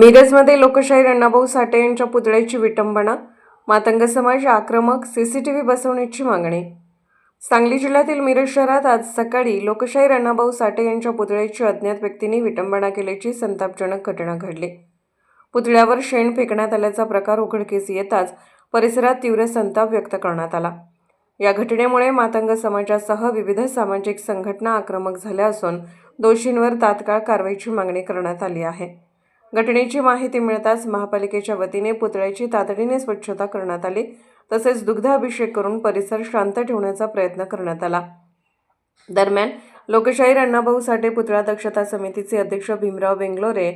मिरजमध्ये लोकशाहीर अण्णाभाऊ साठे यांच्या पुतळ्याची विटंबना मातंग समाज आक्रमक सीसीटीव्ही बसवण्याची मागणी. सांगली जिल्ह्यातील मिरज शहरात आज सकाळी लोकशाहीर अण्णाभाऊ साठे यांच्या पुतळ्याची अज्ञात व्यक्तींनी विटंबना केल्याची संतापजनक घटना घडली. पुतळ्यावर शेण फेकण्यात आल्याचा प्रकार उघडकीस येताच परिसरात तीव्र संताप व्यक्त करण्यात आला. या घटनेमुळे मातंग समाजासह विविध सामाजिक संघटना आक्रमक झाल्या असून दोषींवर तात्काळ कारवाईची मागणी करण्यात आली आहे. घटनेची माहिती मिळताच महापालिकेच्या वतीने पुतळ्याची तातडीने स्वच्छता करण्यात आली. तसेच दुग्धाभिषेक करून परिसर शांत ठेवण्याचा प्रयत्न करण्यात आला. दरम्यान लोकशाहीर अण्णाभाऊ साठे पुतळा दक्षता समितीचे अध्यक्ष भीमराव बेंगलोरे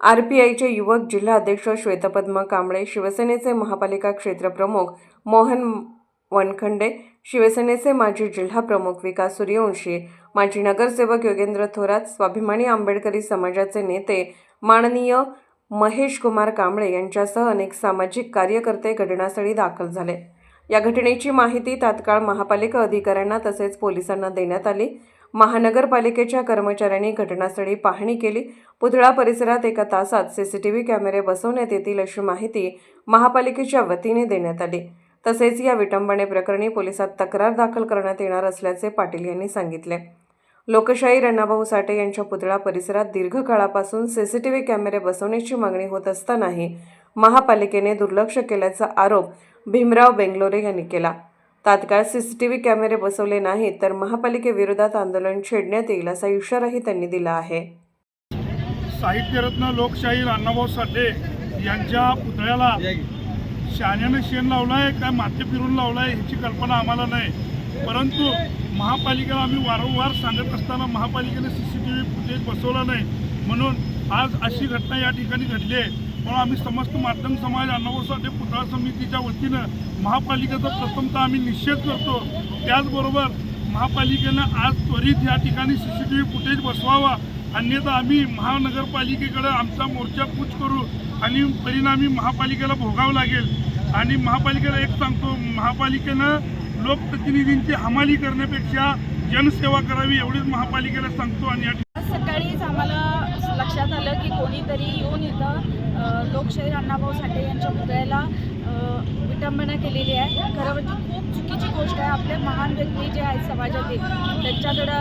आर पी आयचे युवक जिल्हा अध्यक्ष श्वेतपद्मा कांबळे शिवसेनेचे महापालिका क्षेत्रप्रमुख मोहन वनखंडे शिवसेनेचे माजी जिल्हा प्रमुख विकास सूर्यवंशी माजी नगरसेवक योगेंद्र थोरात स्वाभिमानी आंबेडकरी समाजाचे नेते माननीय महेश कुमार कांबळे यांच्यासह अनेक सामाजिक कार्यकर्ते घटनास्थळी दाखल झाले. या घटनेची माहिती तात्काळ महापालिका अधिकाऱ्यांना तसेच पोलिसांना देण्यात आली. महानगरपालिकेच्या कर्मचाऱ्यांनी घटनास्थळी पाहणी केली. पुतळा परिसरात एका तासात सीसीटीव्ही कॅमेरे बसवण्यात येतील अशी माहिती महापालिकेच्या वतीने देण्यात आली. तसेच या विटंबने प्रकरणी पोलिसात तक्रार दाखल करण्यात येणार असल्याचे पाटील यांनी सांगितले. लोकशाही रणाभाऊ साठे यांच्या पुतळा परिसरात दीर्घकाळापासून सीसीटीव्ही कॅमेरे बसवण्याची मागणी होत असतानाही महापालिकेने दुर्लक्ष केल्याचा आरोप भीमराव बेंगलोरे यांनी केला. तात्काळ सीसीटीव्ही कॅमेरे बसवले नाहीत तर महापालिकेविरोधात आंदोलन छेडण्यात येईल असा इशाराही त्यांनी दिला आहे. साहित्यरत्न लोकशाही अण्णाभाऊ साठे यांच्या पुतळ्याला शाण्यानं शेण लावलाय काय माती फिरून लावलाय ह्याची कल्पना आम्हाला नाही. परंतु महापालिकेला आम्ही वारंवार सांगत असताना महापालिकेने C C T V footage बसवला नाही. म्हणून आज अशी घटना या ठिकाणी घडली आहे. म्हणून आम्ही समस्त माध्यम समाज अण्णाभाऊ पुतळा समितीच्या वतीनं महापालिकेचा प्रथमतः आम्ही निषेध करतो. त्याचबरोबर महापालिकेनं आज त्वरित या ठिकाणी C C T V footage बसवावा. अन्यथा आम्ही महानगरपालिकेकडे आमचा मोर्चा कूच करू आणि परिणामी महापालिकेला भोगावं लागेल. आणि महापालिकेला एक सांगतो महापालिकेनं लोकप्रतिनिधींची हमाली करण्यापेक्षा जनसेवा करावी एवढीच महापालिकेला सांगतो आणि आज सकाळीच आम्हाला लक्षात आलं की कोणीतरी येऊन इथं लोकशाहीर अण्णाभाऊ साठे यांच्या पुतळ्याला विटंबना केलेली आहे. खरं म्हणजे खूप चुकीची गोष्ट आहे. आपले महान व्यक्ती जे आहेत समाजातील त्यांच्याकडं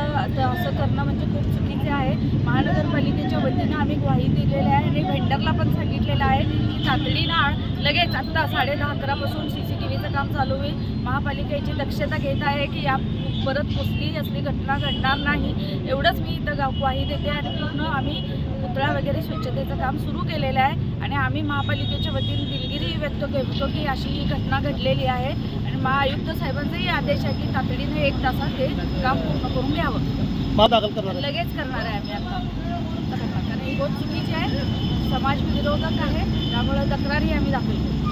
असं करणं म्हणजे खूप चुकीचे आहे. महानगरपालिकेच्या वतीनं आम्ही ग्वाही दिलेली आहे आणि व्हेंडरला पण सांगितलेलं आहे की तातडीनं लगेच आत्ता साडे दहा अकरापासून सी सी टी व्हीचं काम चालू होईल. महापालिकेची दक्षता घेत आहे की या परत कुठलीही असली घटना घडणार नाही. एवढंच मी इथं ग्वाही देते आणि पूर्ण आम्ही पुतळा वगैरे स्वच्छतेचं काम सुरू केलेलं आहे आणि आम्ही महापालिकेच्या वतीने दिलगिरी व्यक्त करतो की अशी ही घटना घडलेली आहे. आणि महाआयुक्त साहेबांचाही आदेश आहे की तातडीने एक तासात हे काम पूर्ण करून घ्यावं. लगेच करणार आहे आम्ही आता. कारण ही गोष्ट चुकीची आहे. समाज विरोधक आहे. त्यामुळे तक्रारही आम्ही दाखल करू